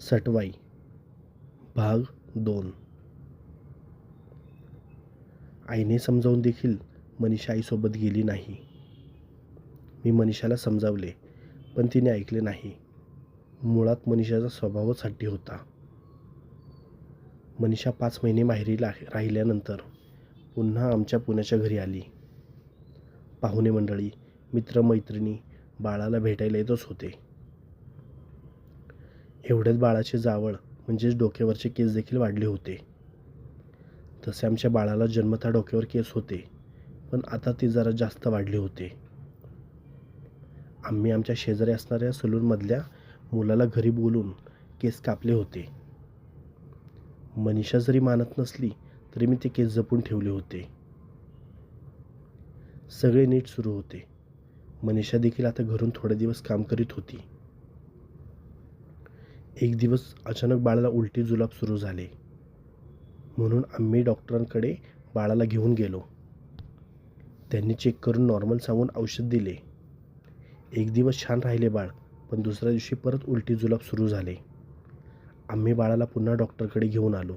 सटवाई भाग दोन. आईने समजावून देखील मनीषा आईसोबत गेली नाही. मी मनीषाला समजावले पण तिने ऐकले नाही. मुळात मनीषाचा स्वभावच हट्टी होता. मनीषा पाच महिने माहेरी ला राहिल्यानंतर पुन्हा आमच्या पुण्याच्या घरी आली. पाहुणे मंडळी मित्रमैत्रिणी बाळाला भेटायला येतच होते. एवढ्याच बाळाचे जावळ म्हणजेच डोक्यावरचे केस देखील वाढले होते. तसे आमच्या बाळाला जन्मता डोक्यावर केस होते पण आता ते जरा जास्त वाढले होते. आम्ही आमच्या शेजारी असणाऱ्या सलूनमधल्या मुलाला घरी बोलून केस कापले होते. मनीषा जरी मानत नसली तरी मी ते केस जपून ठेवले होते. सगळे नीट सुरू होते. मनीषा देखील आता घरून थोडे दिवस काम करीत होती. एक दिवस अचानक बाळाला उलटी जुलाब सुरू झाले. म्हणून आम्ही डॉक्टरांकडे बाळाला घेऊन गेलो. त्यांनी चेक करून नॉर्मल सांगून औषध दिले. एक दिवस छान राहिले बाळ पण दुसऱ्या दिवशी परत उलटी जुलाब सुरू झाले. आम्ही बाळाला पुन्हा डॉक्टरकडे घेऊन आलो.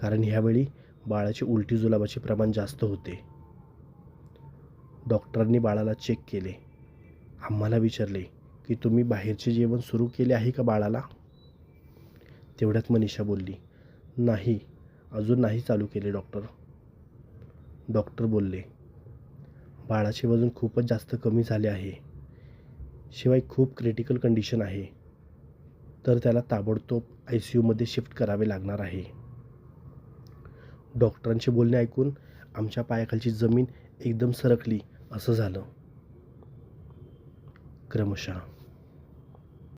कारण ह्यावेळी बाळाची उलटी जुलाबाचे प्रमाण जास्त होते. डॉक्टरांनी बाळाला चेक केले. आम्हाला विचारले की तुम्ही बाहेरचे जेवण सुरू केले आहे का बाळाला? तेवढ्यात मनीषा बोलली नाही अजून नाही चालू केले डॉक्टर. डॉक्टर बोलले बाळाचे वजन खूपच जास्त कमी झाले आहे. शिवाय खूप क्रिटिकल कंडिशन आहे. तर त्याला ताबडतोब आय सी यूमध्ये शिफ्ट करावे लागणार आहे. डॉक्टरांचे बोलणे ऐकून आमच्या पायाखालची जमीन एकदम सरकली असं झालं. Kramushah.